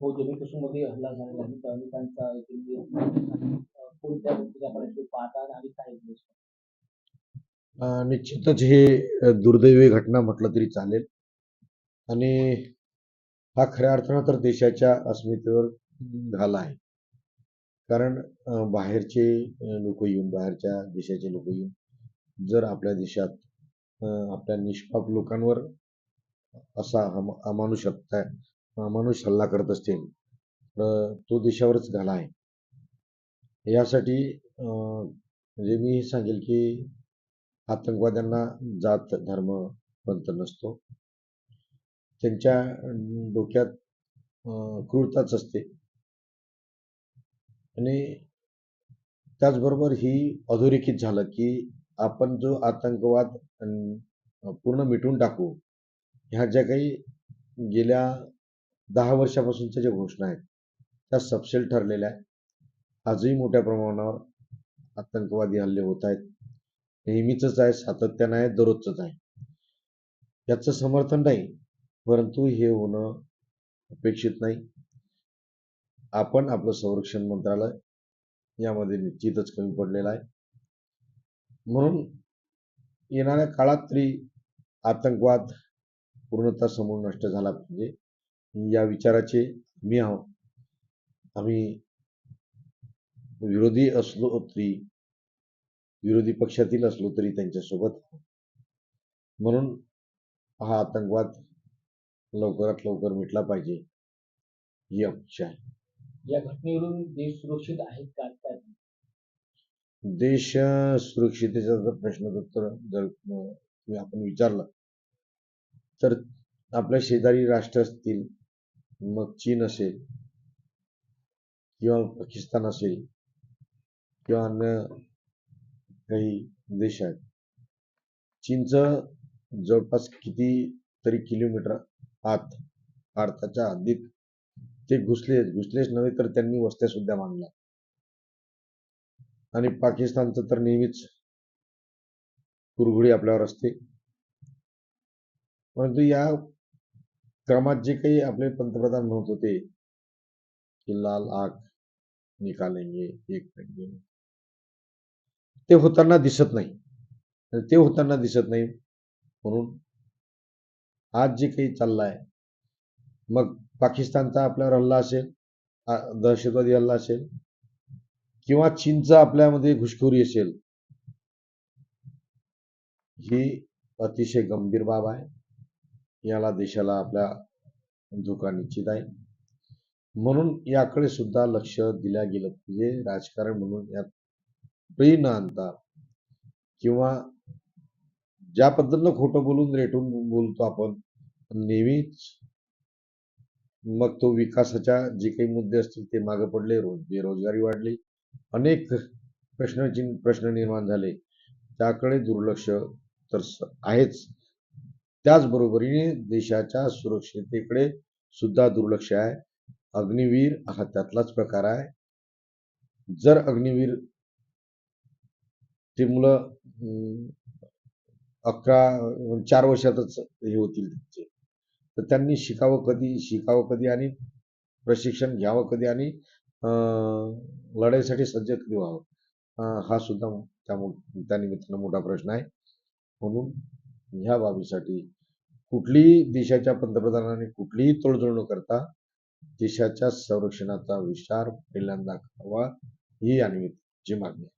हो जम्मू मध्ये हल्ला झालेला आहे. दलितांचा कोणत्या पाहतात आणि काय निश्चितच हे दुर्दैवी घटना म्हटलं तरी चालेल. आणि हा खऱ्या अर्थानं तर देशाच्या अस्मितेवर घाला आहे. कारण बाहेरचे लोक येऊन बाहेरच्या देशाचे लोक येऊन जर आपल्या देशात आपल्या निष्पाप लोकांवर असा अम- माणूस हल्ला करत असतील तर तो देशावरच घाला आहे. यासाठी म्हणजे मी हे सांगेल की आतंकवाद्यांना जात धर्म पंत नसतो. त्यांच्या डोक्यात क्रूरताच असते. आणि त्याचबरोबर ही अधोरेखित झालं की आपण जो आतंकवाद पूर्ण मिटून टाकू ह्या ज्या काही गेल्या दहा वर्षापासूनच्या ज्या घोषणा आहेत त्या सपशेल ठरलेल्या आहेत. आजही मोठ्या प्रमाणावर आतंकवादी हल्ले होत आहेत. नेहमीच आहे सातत्यानं आहे दररोजच आहे. याचं समर्थन नाही परंतु हे होणं अपेक्षित नाही. आपण आपलं संरक्षण मंत्रालय यामध्ये निश्चितच कमी पडलेलं आहे. म्हणून येणाऱ्या काळात तरी आतंकवाद पूर्णतः समूळ नष्ट झाला पाहिजे. या विचाराचे मी आहोत आम्ही विरोधी असलो तरी विरोधी पक्षातील असलो तरी त्यांच्यासोबत. म्हणून हा आतंकवाद लवकरात लवकर मिटला पाहिजे ही अपेक्षा आहे. या घटनेवरून देश सुरक्षित आहेत का? काय देश सुरक्षितेचा जर प्रश्न जर तर जर आपण विचारला तर आपल्या शेजारी राष्ट्र असतील मग चीन असेल किंवा पाकिस्तान असेल किंवा अन्य काही देश आहेत चीनचं जवळपास किती तरी किलोमीटर आत भारताच्या हद्दीत ते घुसले घुसलेच नव्हे तर त्यांनी वस्त्या सुद्धा मांडल्या. आणि पाकिस्तानचं तर नेहमीच कुरघुडी आपल्यावर असते. परंतु या क्रमात जे काही आपले पंतप्रधान म्हणत होते की लाल आग निकालेंगे एक करेंगे ते होताना दिसत नाही. ते होताना दिसत नाही. म्हणून आज जे काही चाललंय मग पाकिस्तानचा आपल्यावर हल्ला असेल दहशतवादी हल्ला असेल किंवा चीनचा आपल्यामध्ये घुसखोरी असेल ही अतिशय गंभीर बाब आहे. याला देशाला आपल्या धोका निश्चित आहे. म्हणून याकडे सुद्धा लक्ष दिल्या गेलं पाहिजे. राजकारण म्हणून यात कुठेही न आणता किंवा ज्या पद्धतीनं खोटं बोलून रेटून बोलतो आपण नेहमीच मग तो विकासाच्या जे काही मुद्दे असतील ते मागे पडले रोज बेरोजगारी वाढली अनेक प्रश्न प्रश्न निर्माण झाले. त्याकडे दुर्लक्ष तर आहेच. त्याचबरोबरीने देशाच्या सुरक्षितेकडे सुद्धा दुर्लक्ष आहे. अग्निवीर हा त्यातलाच प्रकार आहे. जर अग्निवीर ते मुलं अकरा चार वर्षातच हे होतील त्यांचे. तर त्यांनी शिकावं कधी? शिकावं कधी आणि प्रशिक्षण घ्यावं कधी आणि लढाईसाठी सज्ज कधी व्हावं? हा सुद्धा त्या त्यानिमित्तानं मोठा प्रश्न आहे. म्हणून ह्या बाबीसाठी कुठलीही देशाच्या पंतप्रधानांनी कुठलीही तोडजोड न करता देशाच्या संरक्षणाचा विचार पहिल्यांदा करावा ही या जी मागणी आहे.